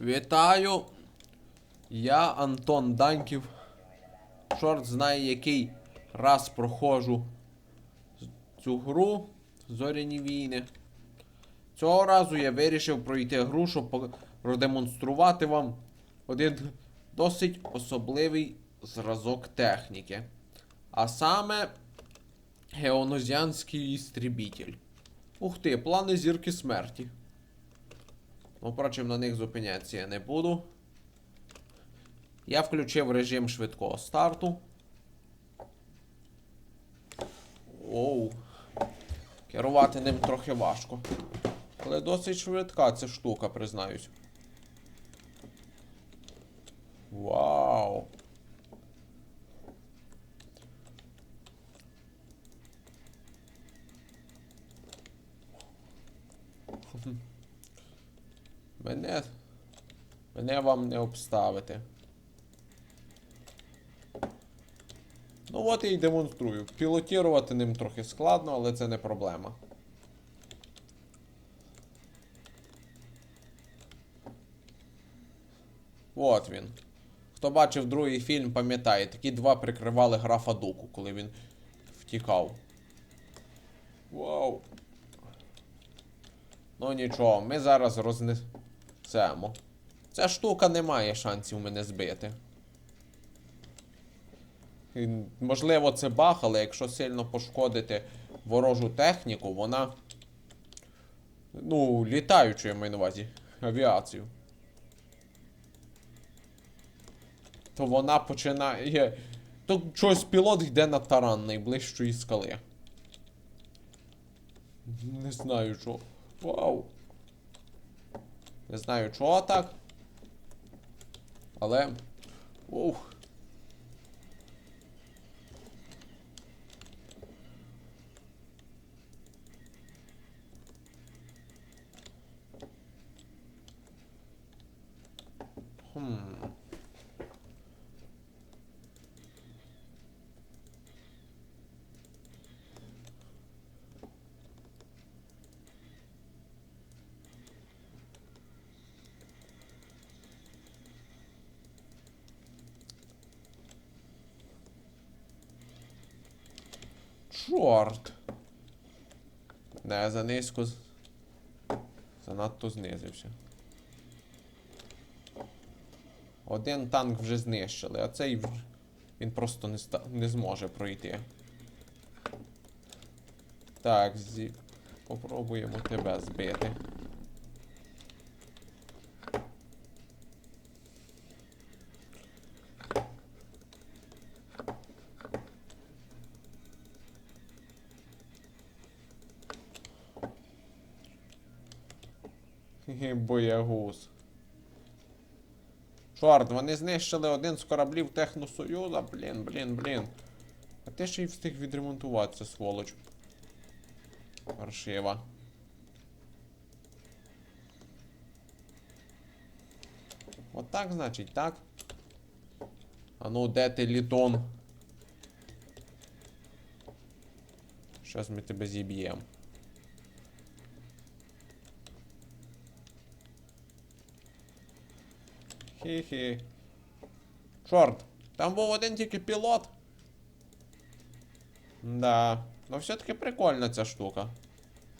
Вітаю! Я Антон Даньків. Чорт знає який раз проходжу цю гру Зоряні війни. Цього разу я вирішив пройти гру, щоб продемонструвати вам один досить особливий зразок техніки. А саме геонозіанський істрібітель. Ух ти, плани зірки смерті. Ну, впрочем, на них зупинятися я не буду. Я включив режим швидкого старту. Оу. Керувати ним трохи важко. Але досить швидка ця штука, признаюсь. Вау. Мене. Мене вам не обставити. Ну от я й демонструю. Пілотірувати ним трохи складно, але це не проблема. От він. Хто бачив другий фільм, пам'ятає, такі два прикривали графа Дуку, коли він втікав. Вау. Ну нічого, ми зараз рознесемо. Ця штука не має шансів мене збити. І, Можливо, це баг, але якщо сильно пошкодити ворожу техніку, вона. Ну, літаючу, я маю на увазі, авіацію. То вона починає. То щось пілот йде на таран найближчої скали. Не знаю чого. Вау. Не знаю чого так. Але. Ух. Чорт. Не, за низько. Занадто знизився. Один танк вже знищили, а цей він просто не, ста... не зможе пройти. Так, зі... попробуємо тебе збити. Хе-хе, Боягуз. Чорт, вони знищили один з кораблів Техносоюза. Блін, блін, блін. А ти ще й встиг відремонтуватися, сволоч. Паршива. Отак, значить, так? А ну, де ти літон? Щас ми тебе зіб'ємо. Хі-хі. Чорт, там був один тільки пілот. Да. Ну все-таки прикольна ця штука.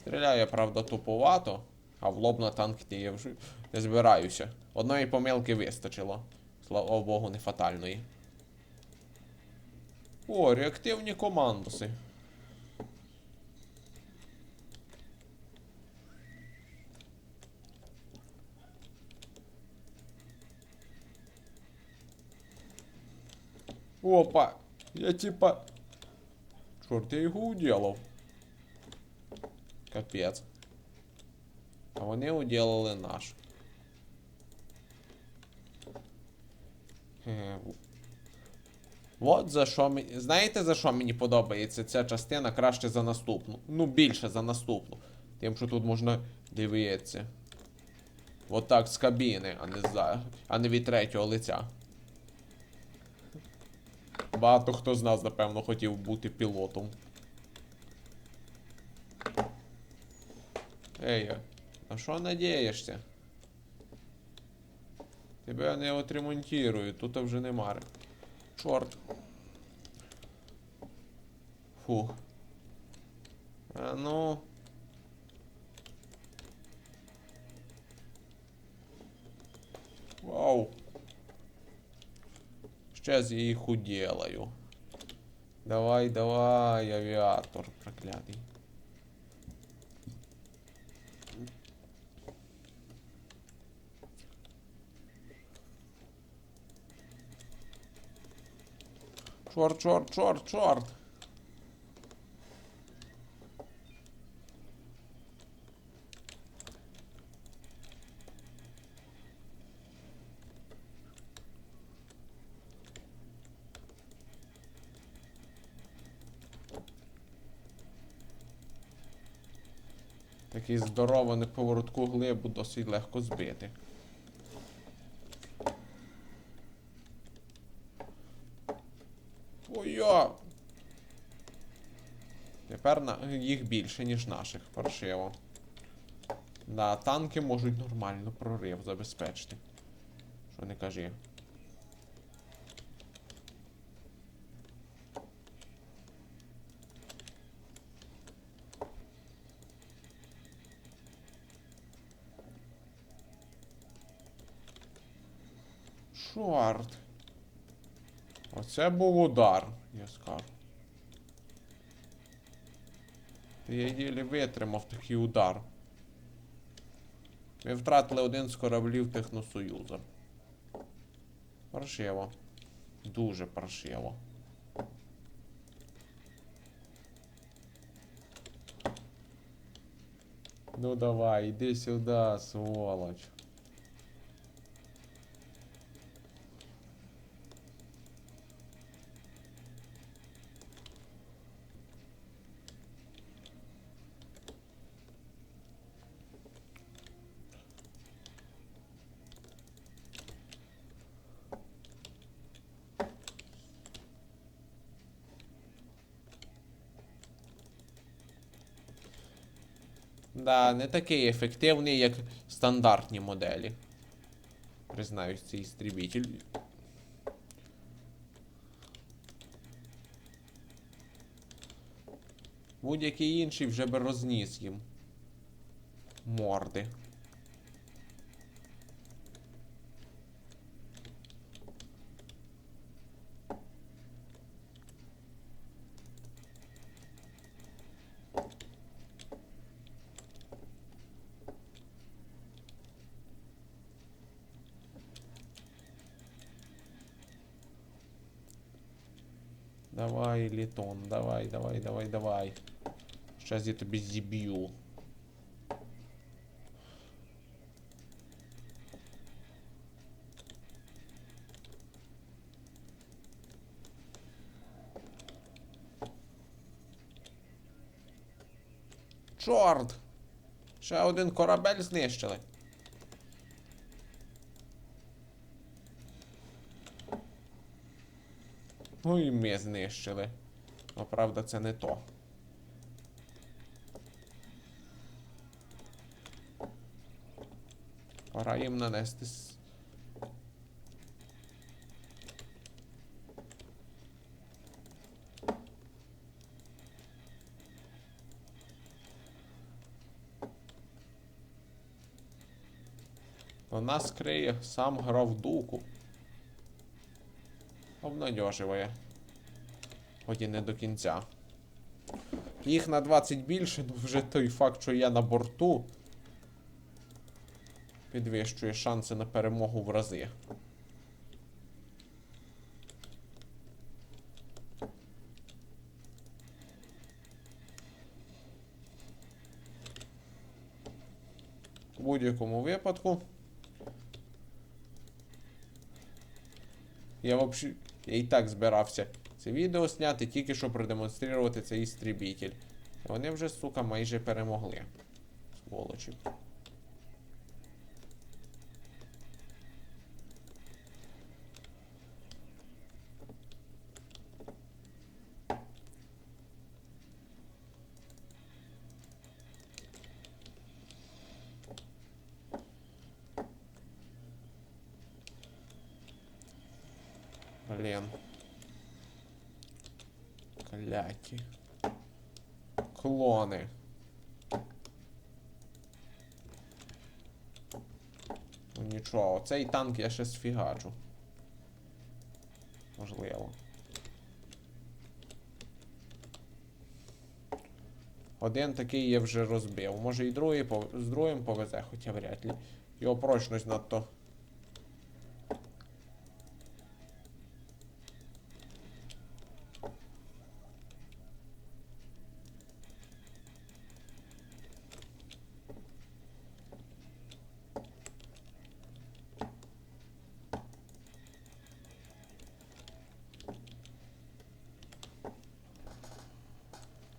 Стріляє, правда, туповато, а в лоб на танк я вже не збираюся. Одної помилки вистачило. Слава Богу, не фатальної. О, реактивні командоси. Опа! Я типа... Чорт, я його уділав. Капець. А вони уділили наш. Е, От за що мені. Знаєте, за що мені подобається ця частина краще за наступну? Ну, більше за наступну. Тим, що тут можна дивитися. От так з кабіни, а не за. а не від третього лиця. Багато хто з нас, напевно, хотів бути пілотом. Ей, а що надієшся? Тебе не отремонтирую, тут вже нема. Чорт. Фух. А ну. Вау. Сейчас я их уделаю. Давай, давай, авиатор проклятый. Чорт, чорт, чорт, чорт. Такий здорований поворотку глибу досить легко збити. Ой-я! Тепер їх більше, ніж наших, паршиво. Да, танки можуть нормально прорив забезпечити. Що не кажи. Чорт. Оце був удар, я скажу. Та я єлі витримав такий удар. Ми втратили один з кораблів Техносоюзу. Паршиво. Дуже паршиво. Ну давай, іди сюди, сволоч. Да, не такий ефективний, як стандартні моделі. Признаюсь, цей істрібітель. Будь-який інший вже би розніс їм. Морди. Давай, літон, давай, давай, давай, давай. Щас я тобі зіб'ю. Чорт! Ще один корабель знищили. Ну і ми знищили. Ну, правда, це не то. Пора їм нанести. с- нас криє сам грав дуку. Обнадьоживає. Хоч і не до кінця. Їх на 20 більше, ну вже той факт, що я на борту. Підвищує шанси на перемогу в рази. В будь-якому випадку. Я вообще. Я і так збирався це відео зняти, тільки щоб продемонструвати цей істрібітель. Вони вже, сука, майже перемогли. Сволочі. Блін. Кляті. Клони. Ну нічого, цей танк я ще сфігачу. Можливо. Один такий я вже розбив. Може і другий з другим повезе, хоча вряд ли. Його прочність надто.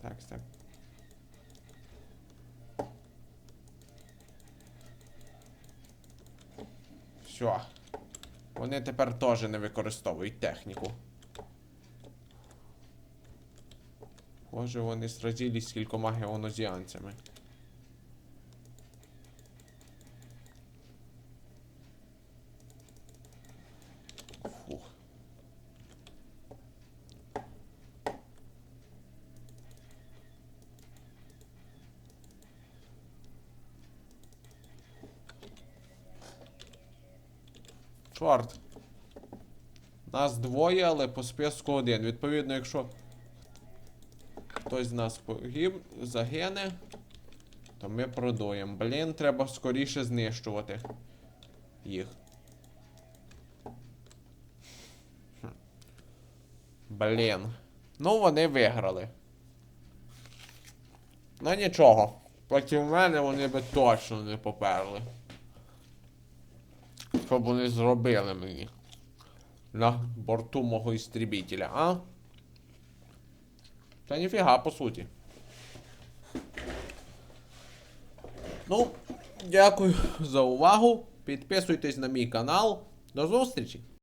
Так, так. Все. Вони тепер теж не використовують техніку. Боже, вони сразились з кількома геонозіанцями. Чорт. Нас двоє, але по списку один. Відповідно, якщо хтось з нас погиб, загине, то ми продуємо. Блін, треба скоріше знищувати їх. Блін. Ну, вони виграли. Ну нічого. Проти мене вони би точно не поперли. Що б вони зробили мені? На борту мого істрібітеля, а? Та ніфіга, по суті. Ну, дякую за увагу. Підписуйтесь на мій канал. До зустрічі!